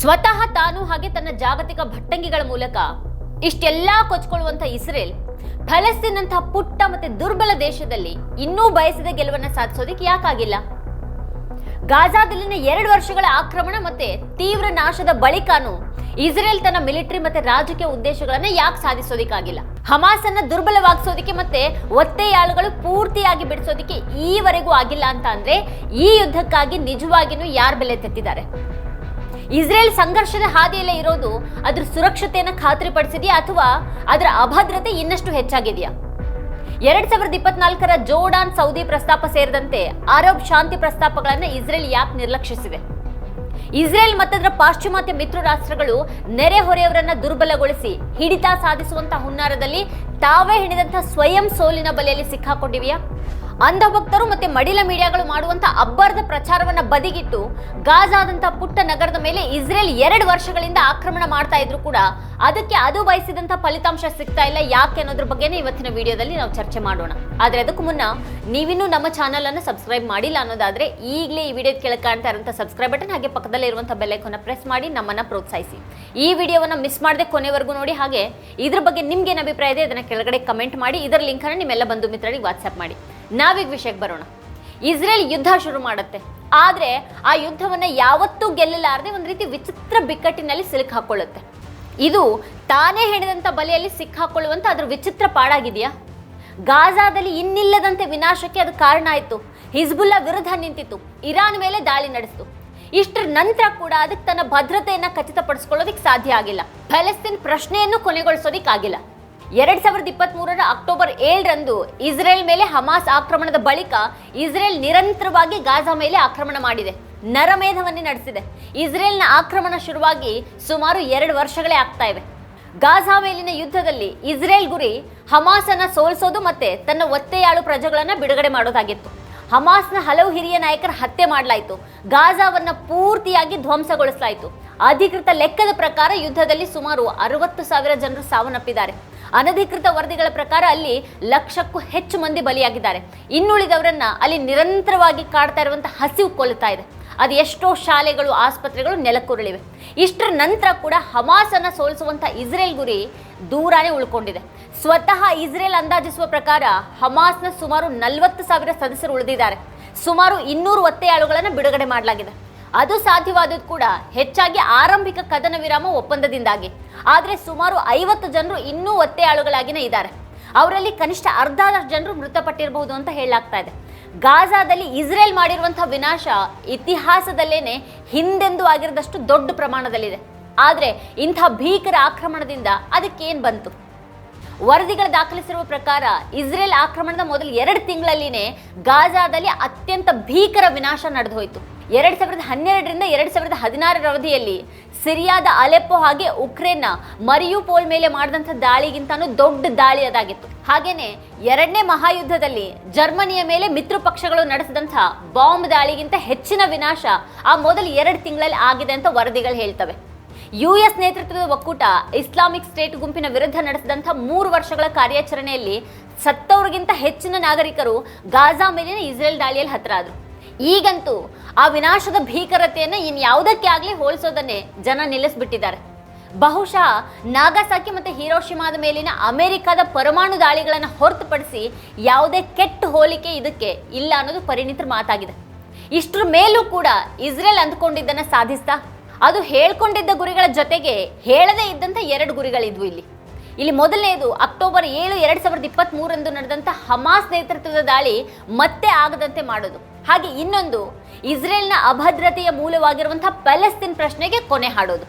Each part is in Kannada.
ಸ್ವತಃ ತಾನು ಹಾಗೆ ತನ್ನ ಜಾಗತಿಕ ಭಟ್ಟಂಗಿಗಳ ಮೂಲಕ ಇಷ್ಟೆಲ್ಲಾ ಕೊಚ್ಕೊಳ್ಳುವಂತ ಇಸ್ರೇಲ್ ಫಲಸ್ತೀನ್ ಅಂತಹ ಪುಟ್ಟ ಮತ್ತೆ ದುರ್ಬಲ ದೇಶದಲ್ಲಿ ಇನ್ನೂ ಬಯಸಿದ ಗೆಲುವನ್ನ ಸಾಧಿಸೋದಕ್ಕೆ ಯಾಕಾಗಿಲ್ಲ? ಗಾಜಾದಲ್ಲಿನ ಎರಡು ವರ್ಷಗಳ ಆಕ್ರಮಣ ಮತ್ತೆ ತೀವ್ರ ನಾಶದ ಬಳಿಕನೂ ಇಸ್ರೇಲ್ ತನ್ನ ಮಿಲಿಟರಿ ಮತ್ತೆ ರಾಜಕೀಯ ಉದ್ದೇಶಗಳನ್ನ ಯಾಕೆ ಸಾಧಿಸೋದಿಕ್ಕಾಗಿಲ್ಲ? ಹಮಾಸ್ ಅನ್ನ ದುರ್ಬಲವಾಗಿಸೋದಕ್ಕೆ ಮತ್ತೆ ಒತ್ತೆಯಾಳುಗಳು ಪೂರ್ತಿಯಾಗಿ ಬಿಡಿಸೋದಕ್ಕೆ ಈವರೆಗೂ ಆಗಿಲ್ಲ ಅಂತ ಅಂದ್ರೆ ಈ ಯುದ್ಧಕ್ಕಾಗಿ ನಿಜವಾಗಿನೂ ಯಾರು ಬೆಲೆ ತೆತ್ತಿದ್ದಾರೆ? ಇಸ್ರೇಲ್ ಸಂಘರ್ಷದ ಹಾದಿಯಲ್ಲೇ ಇರೋದು ಅದ್ರ ಸುರಕ್ಷತೆಯನ್ನು ಖಾತ್ರಿಪಡಿಸಿದೆಯಾ ಅಥವಾ ಅದರ ಅಭದ್ರತೆ ಇನ್ನಷ್ಟು ಹೆಚ್ಚಾಗಿದೆಯಾ? ಎರಡ್ ಸಾವಿರದ ಇಪ್ಪತ್ನಾಲ್ಕರ ಜೋಡಾನ್ ಸೌದಿ ಪ್ರಸ್ತಾಪ ಸೇರಿದಂತೆ ಅರಬ್ ಶಾಂತಿ ಪ್ರಸ್ತಾಪಗಳನ್ನು ಇಸ್ರೇಲ್ ಯಾಕೆ ನಿರ್ಲಕ್ಷಿಸಿದೆ. ಇಸ್ರೇಲ್ ಮತ್ತದರ ಪಾಶ್ಚಿಮಾತ್ಯ ಮಿತ್ರ ರಾಷ್ಟ್ರಗಳು ನೆರೆಹೊರೆಯವರನ್ನ ದುರ್ಬಲಗೊಳಿಸಿ ಹಿಡಿತ ಸಾಧಿಸುವಂತಹ ಹುನ್ನಾರದಲ್ಲಿ ತಾವೇ ಹಿಡಿದಂತಹ ಸ್ವಯಂ ಸೋಲಿನ ಬಲೆಯಲ್ಲಿ ಸಿಕ್ಕಾಕೊಂಡಿವೆಯಾ? ಅಂಧಭಕ್ತರು ಮತ್ತೆ ಮಡಿಲ ಮೀಡಿಯಾಗಳು ಮಾಡುವಂತ ಅಬ್ಬರದ ಪ್ರಚಾರವನ್ನ ಬದಿಗಿಟ್ಟು ಗಾಜಾದಂತ ಪುಟ್ಟ ನಗರದ ಮೇಲೆ ಇಸ್ರೇಲ್ ಎರಡು ವರ್ಷಗಳಿಂದ ಆಕ್ರಮಣ ಮಾಡ್ತಾ ಇದ್ರು ಕೂಡ ಅದಕ್ಕೆ ಅದು ಬಯಸಿದಂತ ಫಲಿತಾಂಶ ಸಿಗ್ತಾ ಇಲ್ಲ. ಯಾಕೆ ಅನ್ನೋದ್ರ ಬಗ್ಗೆನೇ ಇವತ್ತಿನ ವಿಡಿಯೋದಲ್ಲಿ ನಾವು ಚರ್ಚೆ ಮಾಡೋಣ. ಆದ್ರೆ ಅದಕ್ಕೂ ಮುನ್ನ ನೀವಿನ್ನೂ ನಮ್ಮ ಚಾನಲ್ ಅನ್ನು ಸಬ್ಸ್ಕ್ರೈಬ್ ಮಾಡಿಲ್ಲ ಅನ್ನೋದಾದ್ರೆ ಈಗಲೇ ಈ ವಿಡಿಯೋ ಕೆಳಗೆ ಕಾಣ್ತಾ ಇರುವಂತಹ ಸಬ್ಸ್ಕ್ರೈಬ್ ಬಟನ್, ಹಾಗೆ ಪಕ್ಕದಲ್ಲಿ ಇರುವಂತಹ ಬೆಲ್ ಐಕಾನ್ ಪ್ರೆಸ್ ಮಾಡಿ ನಮ್ಮನ್ನ ಪ್ರೋತ್ಸಾಹಿಸಿ. ಈ ವಿಡಿಯೋವನ್ನ ಮಿಸ್ ಮಾಡದೆ ಕೊನೆವರೆಗೂ ನೋಡಿ, ಹಾಗೆ ಇದ್ರ ಬಗ್ಗೆ ನಿಮ್ಗೆ ಏನು ಅಭಿಪ್ರಾಯ ಇದೆ ಅದನ್ನ ಕೆಳಗಡೆ ಕಮೆಂಟ್ ಮಾಡಿ, ಇದರ ಲಿಂಕ್ ಅನ್ನು ನಿಮ್ಮೆಲ್ಲ ಬಂಧು ಮಿತ್ರರಿಗೆ ವಾಟ್ಸ್ಆಪ್ ಮಾಡಿ. ನಾವೀಗ ವಿಷಯಕ್ಕೆ ಬರೋಣ. ಇಸ್ರೇಲ್ ಯುದ್ಧ ಶುರು ಮಾಡುತ್ತೆ. ಆದರೆ ಆ ಯುದ್ಧವನ್ನ ಯಾವತ್ತೂ ಗೆಲ್ಲಲಾರದೆ ಒಂದು ರೀತಿ ವಿಚಿತ್ರ ಬಿಕ್ಕಟ್ಟಿನಲ್ಲಿ ಸಿಲುಕ್ ಹಾಕೊಳ್ಳುತ್ತೆ. ಇದು ತಾನೇ ಹೇಳಿದಂಥ ಬಲೆಯಲ್ಲಿ ಸಿಕ್ಕಾಕೊಳ್ಳುವಂತ ಅದರ ವಿಚಿತ್ರ ಪಾಡಾಗಿದೆಯಾ? ಗಾಜಾದಲ್ಲಿ ಇನ್ನಿಲ್ಲದಂತೆ ವಿನಾಶಕ್ಕೆ ಅದು ಕಾರಣ ಆಯಿತು. ಹಿಜ್ಬುಲ್ಲಾ ವಿರುದ್ಧ ನಿಂತಿತ್ತು. ಇರಾನ್ ಮೇಲೆ ದಾಳಿ ನಡೆಸಿತು. ಇಷ್ಟರ ನಂತರ ಕೂಡ ಅದಕ್ಕೆ ತನ್ನ ಭದ್ರತೆಯನ್ನು ಖಚಿತಪಡಿಸ್ಕೊಳ್ಳೋದಕ್ಕೆ ಸಾಧ್ಯ ಆಗಿಲ್ಲ. ಫಲಸ್ತೀನ್ ಪ್ರಶ್ನೆಯನ್ನು ಕೊನೆಗೊಳಿಸೋದಿಕ್ಕಾಗಿಲ್ಲ ಎರಡ್ ಸಾವಿರದ ಇಪ್ಪತ್ತ್ ಮೂರರ ಅಕ್ಟೋಬರ್ ಏಳರಂದು ಇಸ್ರೇಲ್ ಮೇಲೆ ಹಮಾಸ್ ಆಕ್ರಮಣದ ಬಳಿಕ ಇಸ್ರೇಲ್ ನಿರಂತರವಾಗಿ ಗಾಜಾ ಮೇಲೆ ಆಕ್ರಮಣ ಮಾಡಿದೆ. ನರಮೇಧವನ್ನೇ ನಡೆಸಿದೆ. ಇಸ್ರೇಲ್ನ ಆಕ್ರಮಣ ಶುರುವಾಗಿ ಸುಮಾರು ಎರಡು ವರ್ಷಗಳೇ ಆಗ್ತಾ ಇವೆ. ಗಾಜಾ ಮೇಲಿನ ಯುದ್ಧದಲ್ಲಿ ಇಸ್ರೇಲ್ ಗುರಿ ಹಮಾಸನ್ನ ಸೋಲಿಸೋದು ಮತ್ತೆ ತನ್ನ ಒತ್ತೆಯಾಳು ಪ್ರಜೆಗಳನ್ನು ಬಿಡುಗಡೆ ಮಾಡೋದಾಗಿತ್ತು. ಹಮಾಸ್ನ ಹಲವು ಹಿರಿಯ ನಾಯಕರ ಹತ್ಯೆ ಮಾಡಲಾಯಿತು. ಗಾಜಾವನ್ನು ಪೂರ್ತಿಯಾಗಿ ಧ್ವಂಸಗೊಳಿಸಲಾಯಿತು. ಅಧಿಕೃತ ಲೆಕ್ಕದ ಪ್ರಕಾರ ಯುದ್ಧದಲ್ಲಿ ಸುಮಾರು ಅರವತ್ತು ಸಾವಿರ ಜನರು ಸಾವನ್ನಪ್ಪಿದ್ದಾರೆ. ಅನಧಿಕೃತ ವರದಿಗಳ ಪ್ರಕಾರ ಅಲ್ಲಿ ಲಕ್ಷಕ್ಕೂ ಹೆಚ್ಚು ಮಂದಿ ಬಲಿಯಾಗಿದ್ದಾರೆ. ಇನ್ನುಳಿದವರನ್ನ ಅಲ್ಲಿ ನಿರಂತರವಾಗಿ ಕಾಡ್ತಾ ಇರುವಂತಹ ಹಸಿವು ಕೊಲ್ತಾ ಇದೆ. ಅದು ಎಷ್ಟೋ ಶಾಲೆಗಳು, ಆಸ್ಪತ್ರೆಗಳು ನೆಲಕ್ಕುರುಳಿವೆ. ಇಷ್ಟರ ನಂತರ ಕೂಡ ಹಮಾಸ್ ಅನ್ನ ಸೋಲಿಸುವಂತ ಇಸ್ರೇಲ್ ಗುರಿ ದೂರಾನೇ ಉಳ್ಕೊಂಡಿದೆ. ಸ್ವತಃ ಇಸ್ರೇಲ್ ಅಂದಾಜಿಸುವ ಪ್ರಕಾರ ಹಮಾಸ್ನ ಸುಮಾರು ನಲವತ್ತು ಸಾವಿರ ಸದಸ್ಯರು ಉಳಿದಿದ್ದಾರೆ. ಸುಮಾರು ಇನ್ನೂರು ಒತ್ತೆಯಾಳುಗಳನ್ನು ಬಿಡುಗಡೆ ಮಾಡಲಾಗಿದೆ. ಅದು ಸಾಧ್ಯವಾದದ್ದು ಕೂಡ ಹೆಚ್ಚಾಗಿ ಆರಂಭಿಕ ಕದನ ವಿರಾಮ ಒಪ್ಪಂದದಿಂದಾಗಿ. ಆದರೆ ಸುಮಾರು ಐವತ್ತು ಜನರು ಇನ್ನೂ ಒತ್ತೆಯಾಳುಗಳಾಗಿನೇ ಇದ್ದಾರೆ. ಅವರಲ್ಲಿ ಕನಿಷ್ಠ ಅರ್ಧ ಜನರು ಮೃತಪಟ್ಟಿರಬಹುದು ಅಂತ ಹೇಳಲಾಗ್ತಾ ಇದೆ. ಗಾಜಾದಲ್ಲಿ ಇಸ್ರೇಲ್ ಮಾಡಿರುವಂತಹ ವಿನಾಶ ಇತಿಹಾಸದಲ್ಲೇನೆ ಹಿಂದೆಂದೂ ಆಗಿರದಷ್ಟು ದೊಡ್ಡ ಪ್ರಮಾಣದಲ್ಲಿದೆ. ಆದರೆ ಇಂಥ ಭೀಕರ ಆಕ್ರಮಣದಿಂದ ಅದಕ್ಕೇನು ಬಂತು? ವರದಿಗಳು ದಾಖಲಿಸಿರುವ ಪ್ರಕಾರ ಇಸ್ರೇಲ್ ಆಕ್ರಮಣದ ಮೊದಲು ಎರಡು ತಿಂಗಳಲ್ಲಿನೇ ಗಾಜಾದಲ್ಲಿ ಅತ್ಯಂತ ಭೀಕರ ವಿನಾಶ ನಡೆದು ಹೋಯಿತು ಎರಡ್ ಸಾವಿರದ ಹನ್ನೆರಡರಿಂದ ಎರಡು ಸಾವಿರದ ಹದಿನಾರರ ಅವಧಿಯಲ್ಲಿ ಸಿರಿಯಾದ ಅಲೆಪ್ಪೋ ಹಾಗೆ ಉಕ್ರೇನ್ನ ಮರಿಯುಪೋಲ್ ಮೇಲೆ ಮಾಡಿದಂಥ ದಾಳಿಗಿಂತನೂ ದೊಡ್ಡ ದಾಳಿ ಅದಾಗಿತ್ತು. ಹಾಗೇನೆ ಎರಡನೇ ಮಹಾಯುದ್ಧದಲ್ಲಿ ಜರ್ಮನಿಯ ಮೇಲೆ ಮಿತ್ರ ಪಕ್ಷಗಳು ನಡೆಸಿದಂಥ ಬಾಂಬ್ ದಾಳಿಗಿಂತ ಹೆಚ್ಚಿನ ವಿನಾಶ ಆ ಮೊದಲು ಎರಡು ತಿಂಗಳಲ್ಲಿ ಆಗಿದೆ ಅಂತ ವರದಿಗಳು ಹೇಳ್ತವೆ. ಯು ಎಸ್ ನೇತೃತ್ವದ ಒಕ್ಕೂಟ ಇಸ್ಲಾಮಿಕ್ ಸ್ಟೇಟ್ ಗುಂಪಿನ ವಿರುದ್ಧ ನಡೆಸಿದಂಥ ಮೂರು ವರ್ಷಗಳ ಕಾರ್ಯಾಚರಣೆಯಲ್ಲಿ ಸತ್ತವರಿಗಿಂತ ಹೆಚ್ಚಿನ ನಾಗರಿಕರು ಗಾಜಾ ಮೇಲಿನ ಇಸ್ರೇಲ್ ದಾಳಿಯಲ್ಲಿ ಹತರಾದರು. ಈಗಂತೂ ಆ ವಿನಾಶದ ಭೀಕರತೆಯನ್ನು ಇನ್ಯಾವುದಕ್ಕೆ ಆಗಲಿ ಹೋಲಿಸೋದನ್ನೇ ಜನ ನಿಲ್ಲಿಸ್ಬಿಟ್ಟಿದ್ದಾರೆ. ಬಹುಶಃ ನಾಗಾಸಾಕಿ ಮತ್ತು ಹಿರೋಶಿಮಾದ ಮೇಲಿನ ಅಮೆರಿಕದ ಪರಮಾಣು ದಾಳಿಗಳನ್ನು ಹೊರತುಪಡಿಸಿ ಯಾವುದೇ ಕೆಟ್ಟ ಹೋಲಿಕೆ ಇದಕ್ಕೆ ಇಲ್ಲ ಅನ್ನೋದು ಪರಿಣಿತರ ಮಾತಾಗಿದೆ. ಇಷ್ಟರ ಮೇಲೂ ಕೂಡ ಇಸ್ರೇಲ್ ಅಂದ್ಕೊಂಡಿದ್ದನ್ನು ಸಾಧಿಸ್ತಾ, ಅದು ಹೇಳ್ಕೊಂಡಿದ್ದ ಗುರಿಗಳ ಜೊತೆಗೆ ಹೇಳದೇ ಇದ್ದಂಥ ಎರಡು ಗುರಿಗಳಿದ್ವು ಇಲ್ಲಿ. ಇಲ್ಲಿ ಮೊದಲನೆಯದು ಅಕ್ಟೋಬರ್ ಏಳು ಎರಡು ಸಾವಿರದ ಇಪ್ಪತ್ತ್ ಮೂರಂದು ನಡೆದಂಥ ಹಮಾಸ್ ನೇತೃತ್ವದ ದಾಳಿ ಮತ್ತೆ ಆಗದಂತೆ ಮಾಡೋದು. ಹಾಗೆ ಇನ್ನೊಂದು, ಇಸ್ರೇಲ್ನ ಅಭದ್ರತೆಯ ಮೂಲವಾಗಿರುವಂಥ ಪ್ಯಾಲೆಸ್ತೀನ್ ಪ್ರಶ್ನೆಗೆ ಕೊನೆ ಹಾಡೋದು.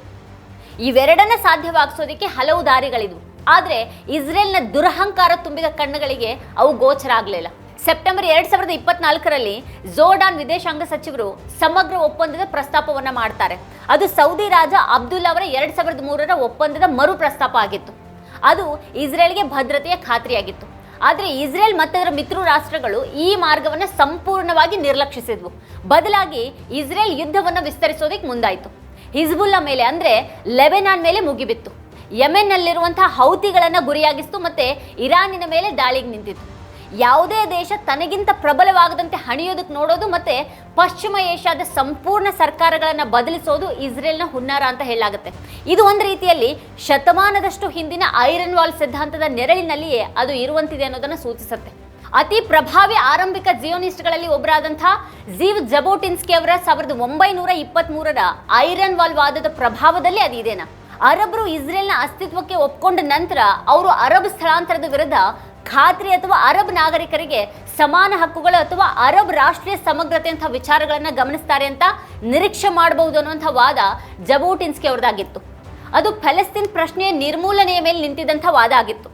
ಇವೆರಡನ್ನ ಸಾಧ್ಯವಾಗಿಸೋದಕ್ಕೆ ಹಲವು ದಾರಿಗಳಿದ್ವು. ಆದರೆ ಇಸ್ರೇಲ್ನ ದುರಹಂಕಾರ ತುಂಬಿದ ಕಣ್ಣುಗಳಿಗೆ ಅವು ಗೋಚರ ಆಗಲಿಲ್ಲ. ಸೆಪ್ಟೆಂಬರ್ ಎರಡು ಸಾವಿರದ ಇಪ್ಪತ್ನಾಲ್ಕರಲ್ಲಿ ಜೋರ್ಡಾನ್ ವಿದೇಶಾಂಗ ಸಚಿವರು ಸಮಗ್ರ ಒಪ್ಪಂದದ ಪ್ರಸ್ತಾಪವನ್ನು ಮಾಡ್ತಾರೆ. ಅದು ಸೌದಿ ರಾಜ ಅಬ್ದುಲ್ ಅವರ ಎರಡು ಸಾವಿರದ ಮೂರರ ಒಪ್ಪಂದದ ಮರು ಪ್ರಸ್ತಾಪ ಆಗಿತ್ತು. ಅದು ಇಸ್ರೇಲ್ಗೆ ಭದ್ರತೆಯ ಖಾತ್ರಿಯಾಗಿತ್ತು. ಆದರೆ ಇಸ್ರೇಲ್ ಮತ್ತು ಅದರ ಮಿತ್ರ ರಾಷ್ಟ್ರಗಳು ಈ ಮಾರ್ಗವನ್ನು ಸಂಪೂರ್ಣವಾಗಿ ನಿರ್ಲಕ್ಷಿಸಿದ್ವು. ಬದಲಾಗಿ ಇಸ್ರೇಲ್ ಯುದ್ಧವನ್ನು ವಿಸ್ತರಿಸೋದಕ್ಕೆ ಮುಂದಾಯಿತು. ಹಿಜ್ಬುಲ್ಲಾ ಮೇಲೆ ಅಂದರೆ ಲೆಬೆನಾನ್ ಮೇಲೆ ಮುಗಿಬಿತ್ತು. ಯಮೆನ್ನಲ್ಲಿರುವಂತಹ ಹೌತಿಗಳನ್ನು ಗುರಿಯಾಗಿಸ್ತು ಮತ್ತು ಇರಾನಿನ ಮೇಲೆ ದಾಳಿಗೆ ನಿಂತಿತ್ತು. ಯಾವುದೇ ದೇಶ ತನಗಿಂತ ಪ್ರಬಲವಾಗದಂತೆ ಹಣಿಯೋದಕ್ಕೆ ನೋಡೋದು ಮತ್ತೆ ಪಶ್ಚಿಮ ಏಷ್ಯಾದ ಸಂಪೂರ್ಣ ಸರ್ಕಾರಗಳನ್ನು ಬದಲಿಸೋದು ಇಸ್ರೇಲ್ನ ಹುನ್ನಾರ ಅಂತ ಹೇಳಲಾಗುತ್ತೆ. ಇದು ಒಂದು ರೀತಿಯಲ್ಲಿ ಶತಮಾನದಷ್ಟು ಹಿಂದಿನ ಐರನ್ ವಾಲ್ ಸಿದ್ಧಾಂತದ ನೆರಳಿನಲ್ಲಿಯೇ ಅದು ಇರುವಂತಿದೆ ಅನ್ನೋದನ್ನು ಸೂಚಿಸುತ್ತೆ. ಅತಿ ಪ್ರಭಾವಿ ಆರಂಭಿಕ ಜಿಯೋನಿಸ್ಟ್ಗಳಲ್ಲಿ ಒಬ್ಬರಾದಂಥ ಜೀವ್ ಜಬೋಟಿನ್ಸ್ಕಿ ಅವರ ಸಾವಿರದ ಒಂಬೈನೂರ ಇಪ್ಪತ್ತ್ ಮೂರರ ಐರನ್ ವಾಲ್ ವಾದದ ಪ್ರಭಾವದಲ್ಲಿ ಅದು ಇದೇನಾ. ಅರಬ್ರು ಇಸ್ರೇಲ್ನ ಅಸ್ತಿತ್ವಕ್ಕೆ ಒಪ್ಕೊಂಡ ನಂತರ ಅವರು ಅರಬ್ ಸ್ಥಳಾಂತರದ ವಿರುದ್ಧ ಖಾತ್ರಿ ಅಥವಾ ಅರಬ್ ನಾಗರಿಕರಿಗೆ ಸಮಾನ ಹಕ್ಕುಗಳು ಅಥವಾ ಅರಬ್ ರಾಷ್ಟ್ರೀಯ ಸಮಗ್ರತೆ ಅಂತ ವಿಚಾರಗಳನ್ನು ಗಮನಿಸ್ತಾರೆ ಅಂತ ನಿರೀಕ್ಷೆ ಮಾಡಬಹುದು ಅನ್ನುವಂಥ ವಾದ ಜಬೂಟಿನ್ಸ್ಕಿ ಅವ್ರದ್ದಾಗಿತ್ತು. ಅದು ಫಲಸ್ತೀನ್ ಪ್ರಶ್ನೆಯ ನಿರ್ಮೂಲನೆಯ ಮೇಲೆ ನಿಂತಿದ್ದಂಥ ವಾದ ಆಗಿತ್ತು.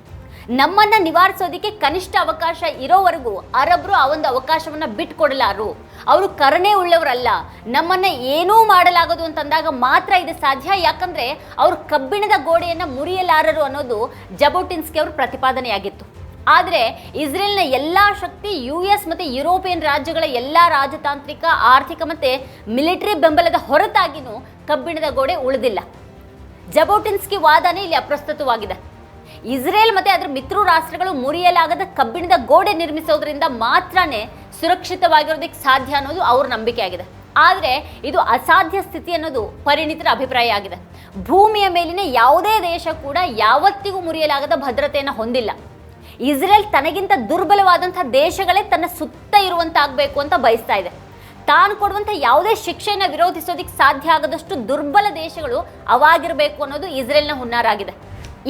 ನಮ್ಮನ್ನ ನಿವಾರಿಸೋದಕ್ಕೆ ಕನಿಷ್ಠ ಅವಕಾಶ ಇರೋವರೆಗೂ ಅರಬ್ರು ಆ ಒಂದು ಅವಕಾಶವನ್ನ ಬಿಟ್ಟುಕೊಡಲಾರು ಅವರು ಕರುಣೆ ಉಳ್ಳವರಲ್ಲ. ನಮ್ಮನ್ನ ಏನೂ ಮಾಡಲಾಗದು ಅಂತಂದಾಗ ಮಾತ್ರ ಇದು ಸಾಧ್ಯ. ಯಾಕಂದ್ರೆ ಅವರು ಕಬ್ಬಿಣದ ಗೋಡೆಯನ್ನ ಮುರಿಯಲಾರರು ಅನ್ನೋದು ಜಬೋಟಿನ್ಸ್ಕಿ ಅವ್ರ ಪ್ರತಿಪಾದನೆಯಾಗಿತ್ತು. ಆದರೆ ಇಸ್ರೇಲ್ನ ಎಲ್ಲ ಶಕ್ತಿ ಯು ಎಸ್ ಮತ್ತು ಯುರೋಪಿಯನ್ ರಾಜ್ಯಗಳ ಎಲ್ಲ ರಾಜತಾಂತ್ರಿಕ, ಆರ್ಥಿಕ ಮತ್ತು ಮಿಲಿಟರಿ ಬೆಂಬಲದ ಹೊರತಾಗಿಯೂ ಕಬ್ಬಿಣದ ಗೋಡೆ ಉಳಿದಿಲ್ಲ. ಜಬೋಟಿನ್ಸ್ಕಿ ವಾದನೇ ಇಲ್ಲಿ ಅಪ್ರಸ್ತುತವಾಗಿದೆ. ಇಸ್ರೇಲ್ ಮತ್ತು ಅದರ ಮಿತ್ರ ರಾಷ್ಟ್ರಗಳು ಮುರಿಯಲಾಗದ ಕಬ್ಬಿಣದ ಗೋಡೆ ನಿರ್ಮಿಸೋದ್ರಿಂದ ಮಾತ್ರನೇ ಸುರಕ್ಷಿತವಾಗಿರೋದಕ್ಕೆ ಸಾಧ್ಯ ಅನ್ನೋದು ಅವ್ರ ನಂಬಿಕೆ ಆಗಿದೆ ಆದರೆ ಇದು ಅಸಾಧ್ಯ ಸ್ಥಿತಿ ಅನ್ನೋದು ಪರಿಣಿತರ ಅಭಿಪ್ರಾಯ ಆಗಿದೆ. ಭೂಮಿಯ ಮೇಲಿನ ಯಾವುದೇ ದೇಶ ಕೂಡ ಯಾವತ್ತಿಗೂ ಮುರಿಯಲಾಗದ ಭದ್ರತೆಯನ್ನು ಹೊಂದಿಲ್ಲ. ಇಸ್ರೇಲ್ ತನಗಿಂತ ದುರ್ಬಲವಾದಂಥ ದೇಶಗಳೇ ತನ್ನ ಸುತ್ತ ಇರುವಂತಾಗಬೇಕು ಅಂತ ಬಯಸ್ತಾ ಇದೆ. ತಾನು ಕೊಡುವಂಥ ಯಾವುದೇ ಶಿಕ್ಷೆಯನ್ನು ವಿರೋಧಿಸೋದಕ್ಕೆ ಸಾಧ್ಯ ಆಗದಷ್ಟು ದುರ್ಬಲ ದೇಶಗಳು ಅವಾಗಿರಬೇಕು ಅನ್ನೋದು ಇಸ್ರೇಲ್ನ ಹುನ್ನಾರಾಗಿದೆ.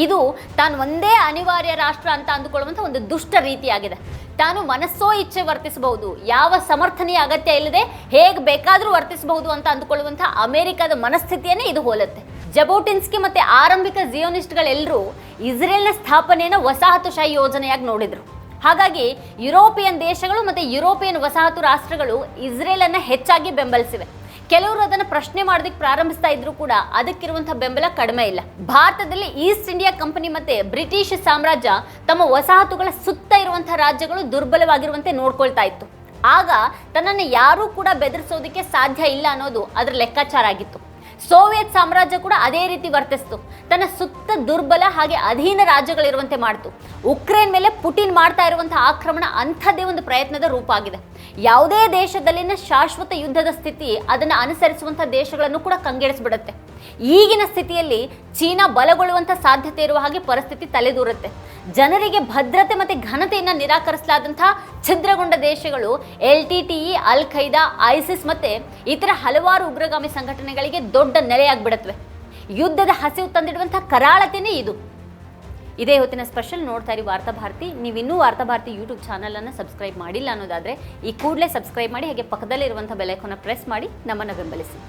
ಇದು ತಾನು ಒಂದೇ ಅನಿವಾರ್ಯ ರಾಷ್ಟ್ರ ಅಂತ ಅಂದುಕೊಳ್ಳುವಂಥ ಒಂದು ದುಷ್ಟ ರೀತಿಯಾಗಿದೆ. ತಾನು ಮನಸ್ಸೋ ಇಚ್ಛೆ ವರ್ತಿಸಬಹುದು, ಯಾವ ಸಮರ್ಥನೆಯ ಅಗತ್ಯ ಇಲ್ಲದೆ ಹೇಗೆ ಬೇಕಾದರೂ ವರ್ತಿಸಬಹುದು ಅಂತ ಅಂದುಕೊಳ್ಳುವಂಥ ಅಮೆರಿಕದ ಮನಸ್ಥಿತಿಯನ್ನೇ ಇದು ಹೋಲುತ್ತೆ. ಜಬೋಟಿನ್ಸ್ಕಿ ಮತ್ತೆ ಆರಂಭಿಕ ಜಿಯೋನಿಸ್ಟ್ಗಳೆಲ್ಲರೂ ಇಸ್ರೇಲ್ನ ಸ್ಥಾಪನೆಯನ್ನು ವಸಾಹತುಶಾಹಿ ಯೋಜನೆಯಾಗಿ ನೋಡಿದ್ರು. ಹಾಗಾಗಿ ಯುರೋಪಿಯನ್ ದೇಶಗಳು ಮತ್ತೆ ಯುರೋಪಿಯನ್ ವಸಾಹತು ರಾಷ್ಟ್ರಗಳು ಇಸ್ರೇಲನ್ನು ಹೆಚ್ಚಾಗಿ ಬೆಂಬಲಿಸಿವೆ. ಕೆಲವರು ಅದನ್ನು ಪ್ರಶ್ನೆ ಮಾಡೋದಕ್ಕೆ ಪ್ರಾರಂಭಿಸ್ತಾ ಇದ್ರು ಕೂಡ ಅದಕ್ಕಿರುವಂತಹ ಬೆಂಬಲ ಕಡಿಮೆ ಇಲ್ಲ. ಭಾರತದಲ್ಲಿ ಈಸ್ಟ್ ಇಂಡಿಯಾ ಕಂಪನಿ ಮತ್ತೆ ಬ್ರಿಟಿಷ್ ಸಾಮ್ರಾಜ್ಯ ತಮ್ಮ ವಸಾಹತುಗಳ ಸುತ್ತ ಇರುವಂತಹ ರಾಜ್ಯಗಳು ದುರ್ಬಲವಾಗಿರುವಂತೆ ನೋಡ್ಕೊಳ್ತಾ ಇತ್ತು. ಆಗ ತನ್ನನ್ನು ಯಾರೂ ಕೂಡ ಬೆದರಿಸೋದಕ್ಕೆ ಸಾಧ್ಯ ಇಲ್ಲ ಅನ್ನೋದು ಅದರ ಲೆಕ್ಕಾಚಾರ ಆಗಿತ್ತು. ಸೋವಿಯತ್ ಸಾಮ್ರಾಜ್ಯ ಕೂಡ ಅದೇ ರೀತಿ ವರ್ತಿಸ್ತು. ತನ್ನ ಸುತ್ತ ದುರ್ಬಲ ಹಾಗೆ ಅಧೀನ ರಾಜ್ಯಗಳಿರುವಂತೆ ಮಾಡ್ತು. ಉಕ್ರೇನ್ ಮೇಲೆ ಪುಟಿನ್ ಮಾಡ್ತಾ ಇರುವಂತಹ ಆಕ್ರಮಣ ಅಂಥದ್ದೇ ಒಂದು ಪ್ರಯತ್ನದ ರೂಪ ಆಗಿದೆ. ಯಾವುದೇ ದೇಶದಲ್ಲಿನ ಶಾಶ್ವತ ಯುದ್ಧದ ಸ್ಥಿತಿ ಅದನ್ನು ಅನುಸರಿಸುವಂಥ ದೇಶಗಳನ್ನು ಕೂಡ ಕಂಗೆಡಿಸ್ಬಿಡುತ್ತೆ. ಈಗಿನ ಸ್ಥಿತಿಯಲ್ಲಿ ಚೀನಾ ಬಲಗೊಳ್ಳುವಂಥ ಸಾಧ್ಯತೆ ಇರುವ ಹಾಗೆ ಪರಿಸ್ಥಿತಿ ತಲೆದೂರುತ್ತೆ. ಜನರಿಗೆ ಭದ್ರತೆ ಮತ್ತು ಘನತೆಯನ್ನು ನಿರಾಕರಿಸಲಾದಂಥ ಛಿದ್ರಗೊಂಡ ದೇಶಗಳು ಎಲ್ ಟಿ ಟಿ ಇ ಅಲ್ ಖೈದಾ ಐಸಿಸ್ ಮತ್ತು ಇತರ ಹಲವಾರು ಉಗ್ರಗಾಮಿ ಸಂಘಟನೆಗಳಿಗೆ ದೊಡ್ಡ ನೆಲೆಯಾಗಿಬಿಡತ್ವೆ. ಯುದ್ಧದ ಹಸಿವು ತಂದಿಡುವಂಥ ಕರಾಳತೆನೇ ಇದು. ಇದೇ ಹೊತ್ತಿನ ಸ್ಪೆಷಲ್ ನೋಡ್ತಾ ಇರಿ ವಾರ್ತಾ ಭಾರತಿ. ನೀವು ಇನ್ನೂ ವಾರ್ತಾ ಭಾರತಿ ಯೂಟ್ಯೂಬ್ ಚಾನಲನ್ನು ಸಬ್ಸ್ಕ್ರೈಬ್ ಮಾಡಿಲ್ಲ ಅನ್ನೋದಾದರೆ ಈ ಕೂಡಲೇ ಸಬ್ಸ್ಕ್ರೈಬ್ ಮಾಡಿ, ಹಾಗೆ ಪಕ್ಕದಲ್ಲಿರುವಂಥ ಬೆಲೆಕೋನ ಪ್ರೆಸ್ ಮಾಡಿ, ನಮ್ಮನ್ನು ಬೆಂಬಲಿಸಿ.